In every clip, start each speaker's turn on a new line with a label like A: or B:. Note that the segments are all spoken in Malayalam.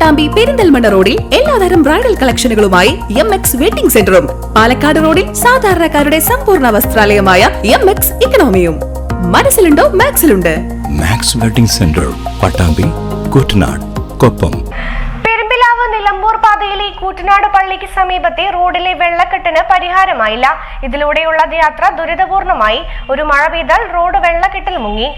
A: പട്ടാമ്പി പെരിന്തൽമണ്ണ റോഡിൽ എല്ലാതരം ബ്രൈഡൽ കളക്ഷനുകളുമായി എം എക്സ് വെഡിംഗ് സെന്ററും. പാലക്കാട് റോഡിൽ സാധാരണക്കാരുടെ സമ്പൂർണ വസ്ത്രാലയമായ എം എക്സ് ഇക്കണോമിയും. മനസ്സിലുണ്ടോ? മാക്സിലുണ്ട്.
B: Max wedding centre Pattambi Kuttanad Koppam.
C: Perumbilavu Nilambur പാതയിലെ കൂറ്റനാട് പള്ളിക്ക് സമീപത്തെ റോഡിലെ വെള്ളക്കെട്ടിന് പരിഹാരമായില്ല. ഇതിലൂടെയുള്ള യാത്ര ദുരിതപൂർണമായി. ഒരു മഴ പെയ്താൽ റോഡ് വെള്ളക്കെട്ടിൽ മുങ്ങി.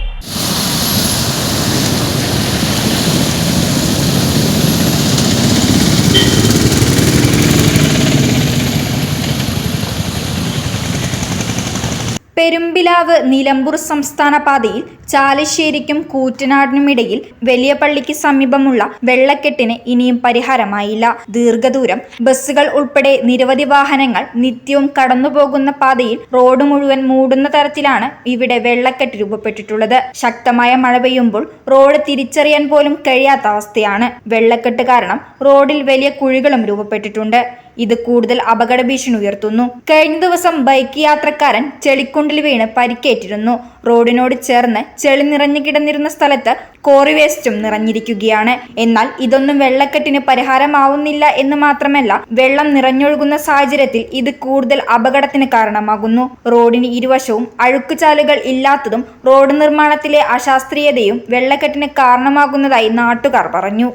D: പെരുമ്പിലാവ് നിലമ്പൂർ സംസ്ഥാന പാതയിൽ ചാലശ്ശേരിക്കും കൂറ്റനാടിനുമിടയിൽ വലിയ പള്ളിക്ക് സമീപമുള്ള വെള്ളക്കെട്ടിന് ഇനിയും പരിഹാരമായില്ല. ദീർഘദൂരം ബസ്സുകൾ ഉൾപ്പെടെ നിരവധി വാഹനങ്ങൾ നിത്യവും കടന്നുപോകുന്ന പാതയിൽ റോഡ് മുഴുവൻ മൂടുന്ന തരത്തിലാണ് ഇവിടെ വെള്ളക്കെട്ട് രൂപപ്പെട്ടിട്ടുള്ളത്. ശക്തമായ മഴ പെയ്യുമ്പോൾ റോഡ് തിരിച്ചറിയാൻ പോലും കഴിയാത്ത അവസ്ഥയാണ്. വെള്ളക്കെട്ട് കാരണം റോഡിൽ വലിയ കുഴികളും രൂപപ്പെട്ടിട്ടുണ്ട്. ഇത് കൂടുതൽ അപകട ഭീഷണി ഉയർത്തുന്നു. കഴിഞ്ഞ ദിവസം ബൈക്ക് യാത്രക്കാരൻ ചെളിക്കുണ്ടിൽ വീണ് പരിക്കേറ്റിരുന്നു. റോഡിനോട് ചേർന്ന് ചെളി നിറഞ്ഞു കിടന്നിരുന്ന സ്ഥലത്ത് കോറി വേസ്റ്റും നിറഞ്ഞിരിക്കുകയാണ്. എന്നാൽ ഇതൊന്നും വെള്ളക്കെട്ടിന് പരിഹാരമാവുന്നില്ല എന്ന് മാത്രമല്ല വെള്ളം നിറഞ്ഞൊഴുകുന്ന സാഹചര്യത്തിൽ ഇത് കൂടുതൽ അപകടത്തിന് കാരണമാകുന്നു. റോഡിന് ഇരുവശവും അഴുക്കുചാലുകൾ ഇല്ലാത്തതും റോഡ് നിർമ്മാണത്തിലെ അശാസ്ത്രീയതയും വെള്ളക്കെട്ടിന് കാരണമാകുന്നതായി നാട്ടുകാർ പറഞ്ഞു.